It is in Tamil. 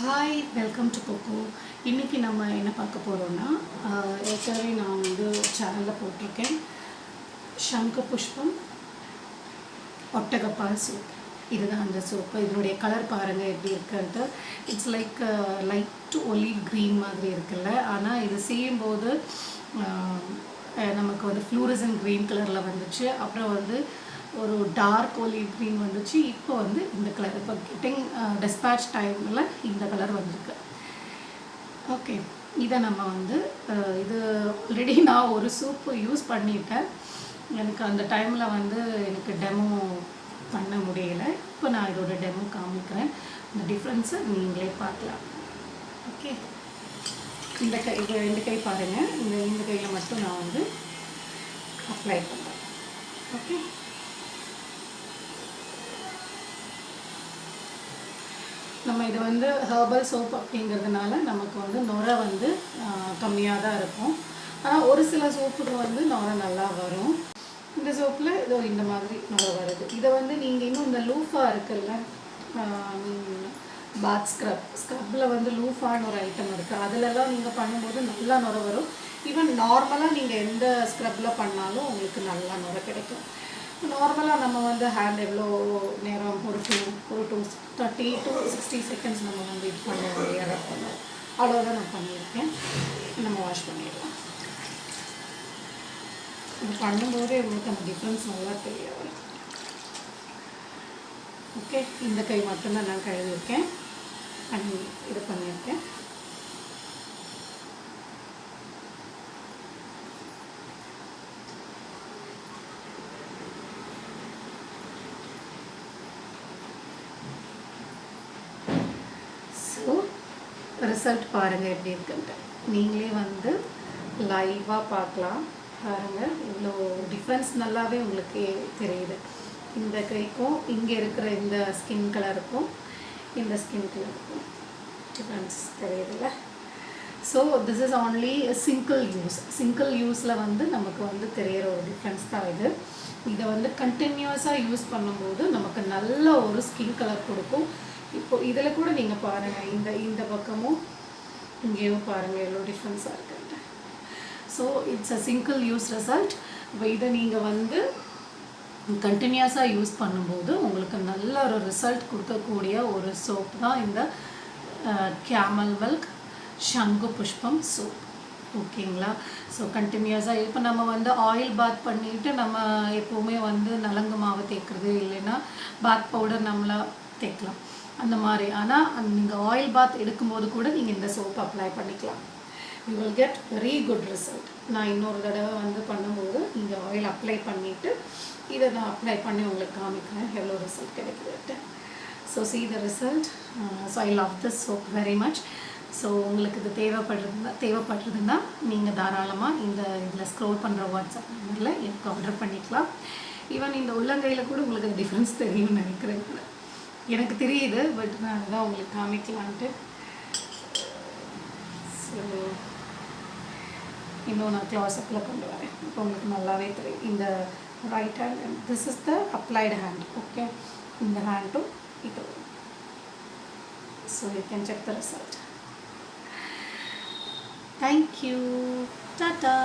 ஹாய் வெல்கம் டு கோகோ இன்றைக்கி நம்ம என்ன பார்க்க போகிறோன்னா ஏற்கனவே நான் வந்து சேனலில் போட்டிருக்கேன். சங்க புஷ்பம் ஒட்டகப்பால் சோப். இதுதான் அந்த சோப்பு. இதனுடைய கலர் பாருங்கள் எப்படி இருக்குன்ட்டு. It's like light to olive green மாதிரி இருக்குல்ல. ஆனால் இது செய்யும்போது நமக்கு வந்து ஃப்ளூரிசன் க்ரீன் கலரில் வந்துச்சு. அப்புறம் வந்து ஒரு டார்க் ஒலிவ் க்ரீன் வந்துச்சு. இப்போ வந்து இந்த கலர் இப்போ கெட்டிங் டிஸ்பேட்ச் டைமில் இந்த கலர் வந்திருக்கு. ஓகே இதை நம்ம வந்து இது ஆல்ரெடி நான் ஒரு சூப்பு யூஸ் பண்ணிட்டேன். எனக்கு அந்த டைமில் வந்து எனக்கு டெமோ பண்ண முடியல. இப்போ நான் இதோட டெமோ காமிக்கிறேன். இந்த டிஃப்ரென்ஸை நீங்களே பார்க்கலாம். ஓகே இந்த கை இது ரெண்டு கை பாருங்கள் இந்த இந்த கையில் மட்டும் நான் வந்து அப்ளை பண்ணுறேன் ஓகே நம்ம இது வந்து ஹெர்பல் சோப் அப்படிங்கிறதுனால நமக்கு வந்து நுரை வந்து கம்மியாக தான் இருக்கும். ஆனால் ஒரு சில சோப்புக்கு வந்து நுரை நல்லா வரும். இந்த சோப்பில் இதோ இந்த மாதிரி நுரை வருது. இதை வந்து நீங்கள் இன்னும் இந்த லூஃபா இருக்குல்ல பாத் ஸ்க்ரப் ஸ்க்ரப்பில் வந்து லூஃபான்னு ஒரு ஐட்டம் இருக்குது அதிலெல்லாம் நீங்கள் பண்ணும்போது நல்லா நுரை வரும். ஈவன் நார்மலாக நீங்கள் எந்த ஸ்க்ரப்பில் பண்ணாலும் உங்களுக்கு நல்லா நுரை கிடைக்கும். நார்மலாக நம்ம வந்து ஹேண்ட் எவ்வளோ நேரம் தேர்ட்டி டு சிக்ஸ்டி செகண்ட்ஸ் நம்ம வந்து இது பண்ண வேண்டியதாக இருக்கணும் அவ்வளோதான் நான் பண்ணியிருக்கேன். நம்ம வாஷ் பண்ணிடலாம். இது பண்ணும்போதே உங்களுக்கு அந்த டிஃப்ரென்ஸ் நல்லா தெரியாது. ஓகே இந்த கை மட்டும்தான் நான் கழுவிருக்கேன் பண்ணி இது பண்ணியிருக்கேன் ஸோ ரிசல்ட் பாருங்கள் எப்படி இருக்குன்ட்டு. நீங்களே வந்து லைவாக பார்க்கலாம். பாருங்கள் இவ்வளோ டிஃப்ரென்ஸ் நல்லாவே உங்களுக்கு தெரியுது. இந்த கைக்கும் இங்கே இருக்கிற இந்த ஸ்கின் கலருக்கும் இந்த ஸ்கின் கலருக்கும் டிஃப்ரென்ஸ் தெரியுதுல்ல? So this is only single use single யூஸில் வந்து நமக்கு வந்து தெரியிற ஒரு டிஃப்ரென்ஸ் தான் இது. இதை வந்து கண்டினியூஸாக யூஸ் பண்ணும்போது நமக்கு நல்ல ஒரு ஸ்கின் கலர் கொடுக்கும். இப்போ இதில் கூட நீங்கள் பாருங்கள் இந்த இந்த பக்கமும் இங்கேயும் பாருங்கள் எவ்வளோ டிஃப்ரென்ஸாக இருக்குன்ட்டு. So it's a single use result இப்போ இதை நீங்கள் வந்து கண்டினியூஸாக யூஸ் பண்ணும்போது உங்களுக்கு நல்ல ஒரு ரிசல்ட் கொடுக்கக்கூடிய ஒரு சோப் தான் இந்த கேமல் மில்க் சங்கு புஷ்பம் சோப் ஓகேங்களா? ஸோ கண்டினியூஸாக இப்போ நம்ம வந்து ஆயில் பாத் பண்ணிட்டு நம்ம எப்போவுமே வந்து நலங்கு மாவு தேய்க்கிறது இல்லைன்னா பாத் பவுடர் நம்மளாக தேய்க்கலாம். அந்த மாதிரி. ஆனால் நீங்கள் ஆயில் பாத் எடுக்கும்போது கூட நீங்கள் இந்த சோப் அப்ளை பண்ணிக்கலாம். You will get very good result நான் இன்னொரு தடவை வந்து பண்ணும்போது நீங்கள் ஆயில் அப்ளை பண்ணிவிட்டு இதை நான் அப்ளை பண்ணி உங்களுக்கு காமிக்கிறேன். எவ்வளோ result கிடைக்குதுட்டு so see the result so I love this soap very much so உங்களுக்கு இது தேவைப்படுறதுனா தேவைப்படுறதுன்னா நீங்கள் தாராளமாக இந்த இதில் ஸ்க்ரோல் பண்ணுற வாட்ஸ்அப் நம்பரில் எனக்கு ஆர்டர் பண்ணிக்கலாம். ஈவன் இந்த உள்ளங்கையில் கூட உங்களுக்கு டிஃப்ரென்ஸ் தெரியும்னு நினைக்கிறேன். எனக்கு தெரியுது பட் நான் அதான் உங்களுக்கு காமிக்கலான்ட்டு. ஸோ இன்னும் நான் க்ளாஸ்அப்பில் கொண்டு வரேன். இப்போ உங்களுக்கு நல்லாவே தெரியும். இந்த right hand this is the applied hand okay இந்த ஹேண்டும் இது. So you can check the result thank you tata